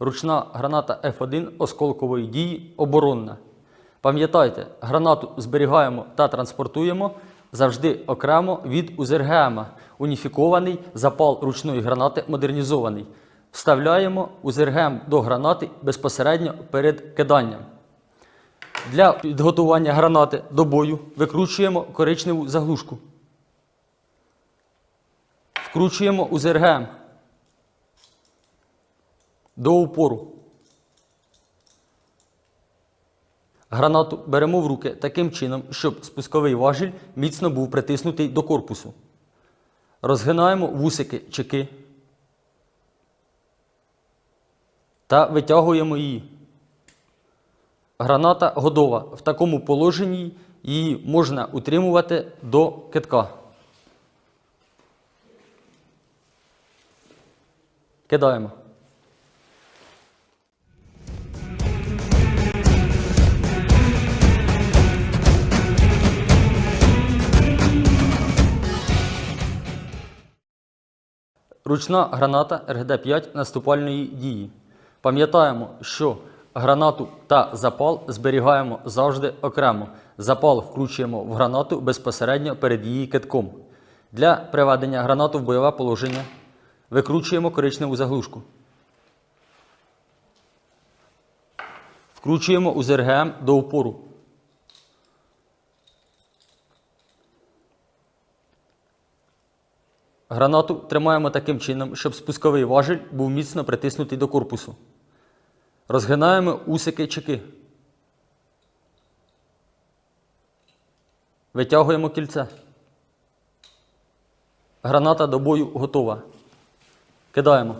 Ручна граната F1 осколкової дії оборонна. Пам'ятайте, гранату зберігаємо та транспортуємо завжди окремо від УЗРГМ. Уніфікований запал ручної гранати модернізований. Вставляємо УЗРГМ до гранати безпосередньо перед киданням. Для підготування гранати до бою викручуємо коричневу заглушку. Вкручуємо УЗРГМ до упору. Гранату беремо в руки таким чином, щоб спусковий важіль міцно був притиснутий до корпусу. Розгинаємо вусики чеки та витягуємо її. Граната годова. В такому положенні її можна утримувати до китка. Кидаємо. Ручна граната РГД-5 наступальної дії. Пам'ятаємо, що гранату та запал зберігаємо завжди окремо. Запал вкручуємо в гранату безпосередньо перед її китком. Для приведення гранату в бойове положення викручуємо коричневу заглушку. Вкручуємо УЗРГМ до упору. Гранату тримаємо таким чином, щоб спусковий важіль був міцно притиснутий до корпусу. Розгинаємо усики чеки. Витягуємо кільце. Граната до бою готова. Кидаємо.